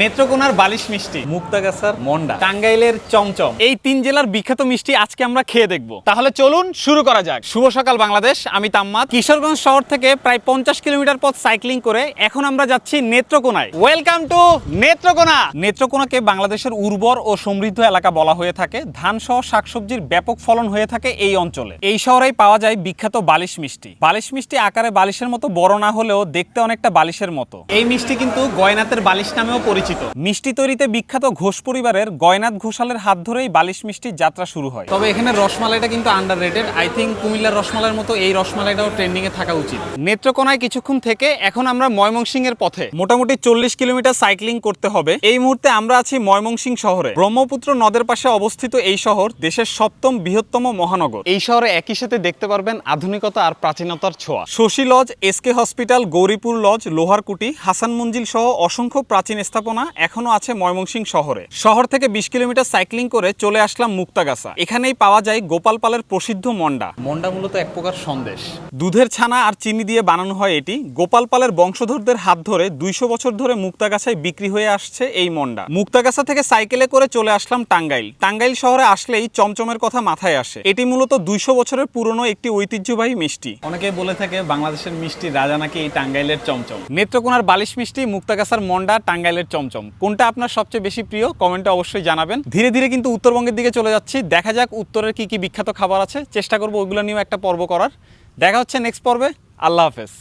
নেত্রকোনার বালিশ মিষ্টি, মুক্তাগাছার মন্ডা, টাঙ্গাইলের চমচম। এই তিন জেলার বিখ্যাত মিষ্টি আজকে আমরা খেয়ে দেখব। তাহলে চলুন শুরু করা যাক। শুভ সকাল বাংলাদেশ, আমি তাম্মাদ। কিশোরগঞ্জ শহর থেকে প্রায় পঞ্চাশ কিলোমিটার পথ সাইক্লিং করে এখন আমরা যাচ্ছি নেত্রকোনায়। Welcome to Netrokona! নেত্রকোনাকে বাংলাদেশের উর্বর ও সমৃদ্ধ এলাকা বলা হয়ে থাকে। ধান সহ শাকসবজির ব্যাপক ফলন হয়ে থাকে এই অঞ্চলে। এই শহরেই পাওয়া যায় বিখ্যাত বালিশ মিষ্টি। বালিশ মিষ্টি আকারে বালিশের মতো বড় না হলেও দেখতে অনেকটা বালিশের মতো। এই মিষ্টি কিন্তু গয়নাতের বালিশ নামেও পরিচিত। মিষ্টি তৈরিতে বিখ্যাত ঘোষ পরিবারের গয়নাথ ঘোষালের হাত ধরেই বালিশ মিষ্টির যাত্রা শুরু হয়। তবে এখানে রসমালাইটা কিন্তু আন্ডার রেটেড আই থিঙ্ক কুমিল্লার রসমালাইয়ের মতো এই রসমালাইটাও ট্রেন্ডিং এ থাকা উচিত। নেত্রকোনায় কিছুক্ষণ থেকে এখন আমরা ময়মনসিং এর পথে। মোটামুটি চল্লিশ কিলোমিটার সাইক্লিং করতে হবে। এই মুহূর্তে আমরা আছি ময়মনসিং শহরে। ব্রহ্মপুত্র নদের পাশে অবস্থিত এই শহর দেশের সপ্তম বৃহত্তম মহানগর। এই শহরে একই সাথে দেখতে পারবেন আধুনিকতা আর প্রাচীনতার ছোঁয়া। Shashi lodge SK hospital Gauripur lodge Loharkuti Hasan Manzil সহ অসংখ্য প্রাচীন স্থাপনা এখনও আছে ময়মনসিং শহরে। শহর থেকে বিশ কিলোমিটার সাইক্লিং করে চলে আসলাম মুক্তাগাছা। এখানেই পাওয়া যায় গোপাল পালের প্রসিদ্ধ মন্ডা। মন্ডা মূলত এক প্রকার সন্দেশ। দুধের ছানা আর চিনি দিয়ে বানানো হয় এটি। গোপাল পালের বংশধরদের হাত ধরে দুইশো বছর ধরে মুক্তাগাছায় বিক্রি হয়ে আসছে এই মন্ডা। মুক্তাগাছা থেকে সাইকেলে করে চলে আসলাম টাঙ্গাইল। টাঙ্গাইল শহরে আসলেই চমচমের কথা মাথায় আসে। এটি মূলত দুইশো বছরের পুরনো একটি ঐতিহ্যবাহী মিষ্টি। অনেকে বলে থাকে বাংলাদেশের মিষ্টি রাজা নাকি এই টাঙ্গাইলের চমচম। নেত্রকোনার বালিশ মিষ্টি মুক্তাগাছার মন্ডা টাঙ্গাইলের চমচম কোনটা আপনার সবচেয়ে বেশি প্রিয়, কমেন্টে অবশ্যই জানাবেন। ধীরে ধীরে কিন্তু উত্তরবঙ্গের দিকে চলে যাচ্ছি। দেখা যাক উত্তরের কি কি বিখ্যাত খাবার আছে। চেষ্টা করব ওইগুলো নিয়েও একটা পর্ব করার। দেখা হচ্ছে নেক্সট পর্বে। আল্লাহ হাফেজ।